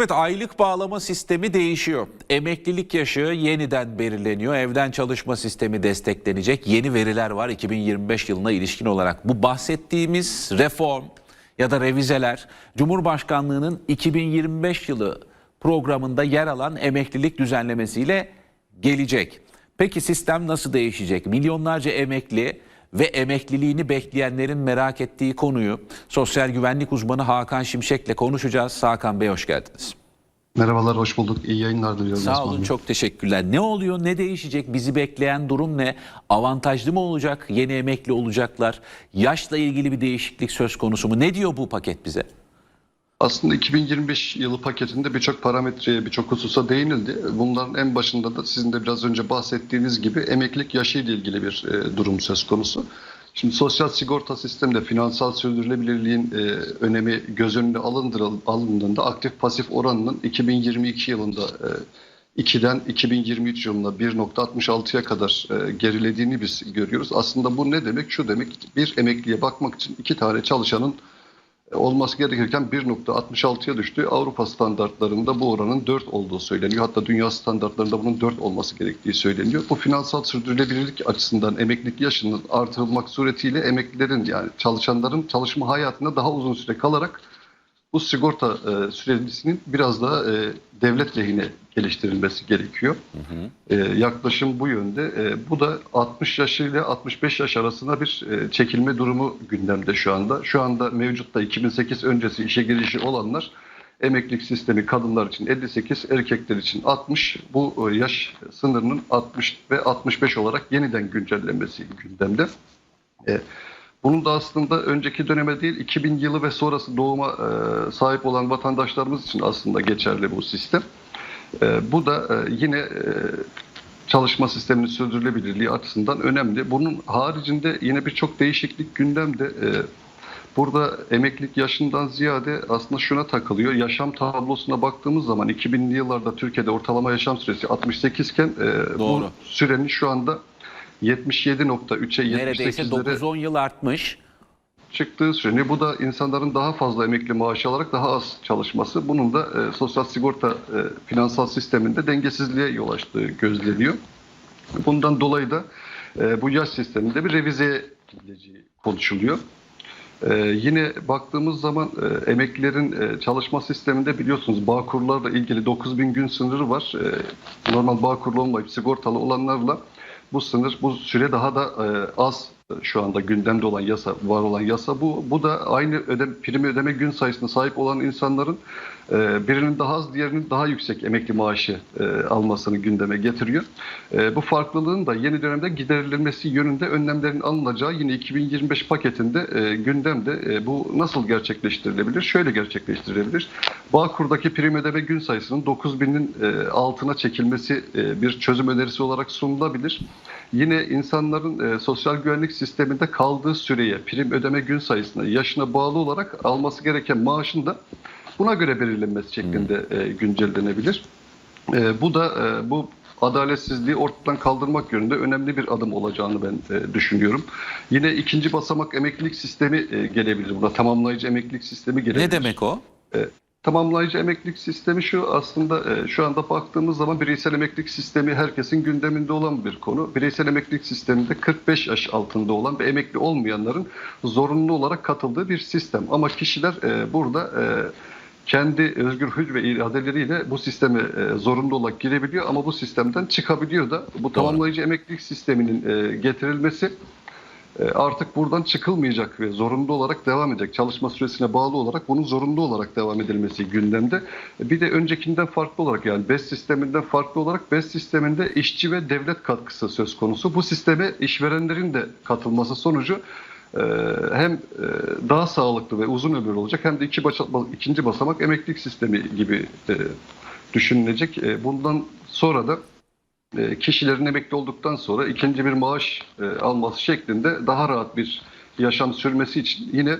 Evet aylık bağlama sistemi değişiyor. Emeklilik yaşı yeniden belirleniyor. Evden çalışma sistemi desteklenecek. Yeni veriler var 2025 yılına ilişkin olarak. Bu bahsettiğimiz reform ya da revizeler Cumhurbaşkanlığının 2025 yılı programında yer alan emeklilik düzenlemesiyle gelecek. Peki sistem nasıl değişecek? Milyonlarca emekli ve emekliliğini bekleyenlerin merak ettiği konuyu sosyal güvenlik uzmanı Hakan Şimşek'le konuşacağız. Hakan Bey hoş geldiniz. Merhabalar, hoş bulduk. İyi yayınlar diliyorum. Sağ olun çok teşekkürler. Ne oluyor ne değişecek bizi bekleyen durum ne? Avantajlı mı olacak yeni emekli olacaklar? Yaşla ilgili bir değişiklik söz konusu mu? Ne diyor bu paket bize? Aslında 2025 yılı paketinde birçok parametreye, birçok hususa değinildi. Bunların en başında da sizin de biraz önce bahsettiğiniz gibi emeklilik yaşı ile ilgili bir e, durum söz konusu. Şimdi sosyal sigorta sisteminde finansal sürdürülebilirliğin e, önemi göz önüne alındığında aktif pasif oranının 2022 yılında e, 2'den 2023 yılında 1.66'ya kadar e, gerilediğini biz görüyoruz. Aslında bu ne demek? Şu demek bir emekliye bakmak için iki tane çalışanın olması gerekirken 1.66'ya düştü. Avrupa standartlarında bu oranın 4 olduğu söyleniyor. Hatta dünya standartlarında bunun 4 olması gerektiği söyleniyor. Bu finansal sürdürülebilirlik açısından emeklilik yaşının artırılmak suretiyle emeklilerin yani çalışanların çalışma hayatında daha uzun süre kalarak bu sigorta e, süresinin biraz daha e, devlet lehine geliştirilmesi gerekiyor. E, yaklaşım bu yönde. E, bu da 60 yaş ile 65 yaş arasında bir e, çekilme durumu gündemde şu anda. Şu anda mevcutta 2008 öncesi işe girişi olanlar emeklilik sistemi kadınlar için 58, erkekler için 60. Bu e, yaş sınırının 60 ve 65 olarak yeniden güncellenmesi gündemde. E, bunun da aslında önceki döneme değil 2000 yılı ve sonrası doğuma e, sahip olan vatandaşlarımız için aslında geçerli bu sistem. E, bu da e, yine çalışma sisteminin sürdürülebilirliği açısından önemli. Bunun haricinde yine birçok değişiklik gündemde. Burada emeklilik yaşından ziyade aslında şuna takılıyor. Yaşam tablosuna baktığımız zaman 2000'li yıllarda Türkiye'de ortalama yaşam süresi 68 iken bu sürenin şu anda 77.3'e Neredeyse 78'lere 9-10 yıl artmış. çıktığı söyleniyor. Bu da insanların daha fazla emekli maaşı alarak daha az çalışması. Bunun da e, sosyal sigorta e, finansal sisteminde dengesizliğe yol açtığı gözleniyor. Bundan dolayı da e, bu yaş sisteminde bir revizeye gidileceği konuşuluyor. E, yine baktığımız zaman e, emeklilerin e, çalışma sisteminde biliyorsunuz Bağkurlarla ilgili 9000 gün sınırı var. E, normal Bağkurlu olmayıp sigortalı olanlarla bu sınır, bu süre daha da e, az şu anda gündemde olan yasa, var olan yasa bu. Bu da aynı ödeme, prim ödeme gün sayısına sahip olan insanların e, birinin daha az, diğerinin daha yüksek emekli maaşı e, almasını gündeme getiriyor. E, bu farklılığın da yeni dönemde giderilmesi yönünde önlemlerin alınacağı yine 2025 paketinde e, gündemde e, bu nasıl gerçekleştirilebilir? Şöyle gerçekleştirilebilir. Bağkur'daki prim ödeme gün sayısının 9000'in e, altına çekilmesi e, bir çözüm önerisi olarak sunulabilir. Yine insanların e, sosyal güvenlik sisteminde kaldığı süreye, prim ödeme gün sayısına, yaşına bağlı olarak alması gereken maaşın da buna göre belirlenmesi şeklinde e, güncellenebilir. E, bu da e, bu adaletsizliği ortadan kaldırmak yönünde önemli bir adım olacağını ben e, düşünüyorum. Yine ikinci basamak emeklilik sistemi e, gelebilir. Burada tamamlayıcı emeklilik sistemi gelebilir. Ne demek o? Tamamlayıcı emeklilik sistemi şu aslında e, şu anda baktığımız zaman bireysel emeklilik sistemi herkesin gündeminde olan bir konu. Bireysel emeklilik sisteminde 45 yaş altında olan ve emekli olmayanların zorunlu olarak katıldığı bir sistem. Ama kişiler e, burada e, kendi özgür hür ve iradeleriyle bu sisteme e, zorunlu olarak girebiliyor ama bu sistemden çıkabiliyor da. Bu tamamlayıcı emeklilik sisteminin e, getirilmesi artık buradan çıkılmayacak ve zorunlu olarak devam edecek. Çalışma süresine bağlı olarak bunun zorunlu olarak devam edilmesi gündemde. E, Bir de öncekinden farklı olarak yani BES sisteminden farklı olarak BES sisteminde işçi ve devlet katkısı söz konusu. Bu sisteme işverenlerin de katılması sonucu e, hem e, daha sağlıklı ve uzun ömürlü olacak hem de iki ikinci basamak emeklilik sistemi gibi e, düşünülecek. E, Bundan sonra da e, kişilerin emekli olduktan sonra ikinci bir maaş e, alması şeklinde daha rahat bir yaşam sürmesi için yine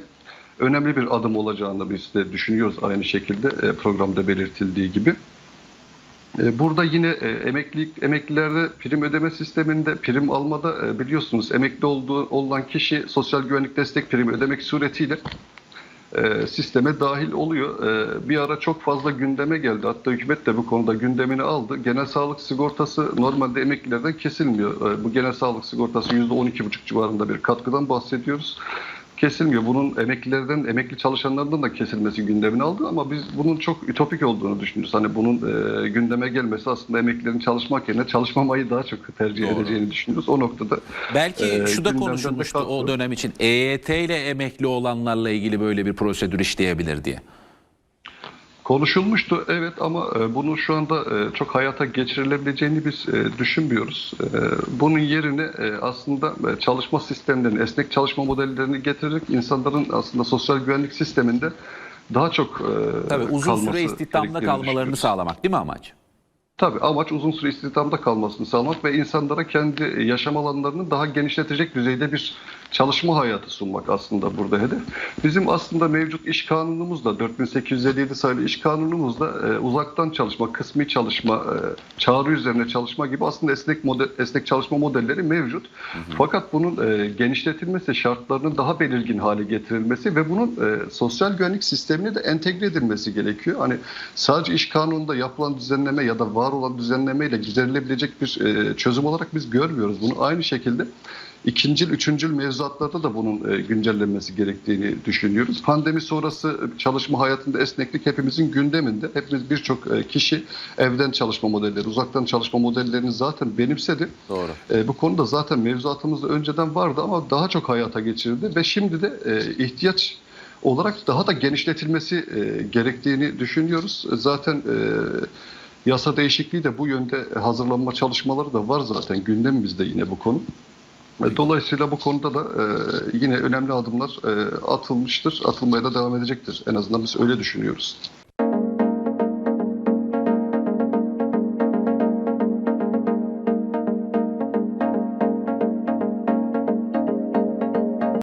önemli bir adım olacağını biz de düşünüyoruz aynı şekilde e, programda belirtildiği gibi. E, Burada yine e, emeklilik emeklilerde prim ödeme sisteminde prim almada e, biliyorsunuz emekli olduğu olan kişi sosyal güvenlik destek primi ödemek suretiyle e, sisteme dahil oluyor. E, bir ara çok fazla gündeme geldi. Hatta hükümet de bu konuda gündemini aldı. Genel sağlık sigortası normalde emeklilerden kesilmiyor. E, bu genel sağlık sigortası %12,5 civarında bir katkıdan bahsediyoruz. Kesilmiyor. Bunun emeklilerden, emekli çalışanlardan da kesilmesi gündemini aldı ama biz bunun çok ütopik olduğunu düşünüyoruz. Hani bunun e, gündeme gelmesi aslında emeklilerin çalışmak yerine çalışmamayı daha çok tercih Doğru. edeceğini düşünüyoruz. O noktada Belki Ee, şu da konuşulmuştu o dönem için EYT ile emekli olanlarla ilgili böyle bir prosedür işleyebilir diye. Konuşulmuştu evet ama e, bunu şu anda e, çok hayata geçirilebileceğini biz e, düşünmüyoruz. Bunun yerine aslında çalışma sistemlerini, esnek çalışma modellerini getirerek insanların aslında sosyal güvenlik sisteminde daha çok Tabii uzun kalması süre istihdamda kalmalarını düşünüyoruz. sağlamak değil mi amaç? Tabii amaç uzun süre istihdamda kalmasını sağlamak ve insanlara kendi yaşam alanlarını daha genişletecek düzeyde bir çalışma hayatı sunmak aslında burada hedef. Bizim aslında mevcut iş kanunumuzda 4857 sayılı iş kanunumuzda e, uzaktan çalışma, kısmi çalışma, e, çağrı üzerine çalışma gibi aslında esnek model, esnek çalışma modelleri mevcut. Fakat bunun e, genişletilmesi, şartlarının daha belirgin hale getirilmesi ve bunun e, sosyal güvenlik sistemine de entegre edilmesi gerekiyor. Hani sadece iş kanununda yapılan düzenleme ya da var olan düzenlemeyle giderilebilecek bir e, çözüm olarak biz görmüyoruz bunu. Aynı şekilde ikincil, üçüncül mevzuatlarda da bunun e, güncellenmesi gerektiğini düşünüyoruz. Pandemi sonrası çalışma hayatında esneklik hepimizin gündeminde. Hepimiz birçok e, kişi evden çalışma modelleri, uzaktan çalışma modellerini zaten benimsedi. Doğru. E, bu konuda zaten mevzuatımızda önceden vardı ama daha çok hayata geçirildi ve şimdi de e, ihtiyaç olarak daha da genişletilmesi e, gerektiğini düşünüyoruz. Zaten e, yasa değişikliği de bu yönde hazırlanma çalışmaları da var zaten gündemimizde yine bu konu. E, Dolayısıyla bu konuda da e, yine önemli adımlar e, atılmıştır, atılmaya da devam edecektir. En azından biz öyle düşünüyoruz.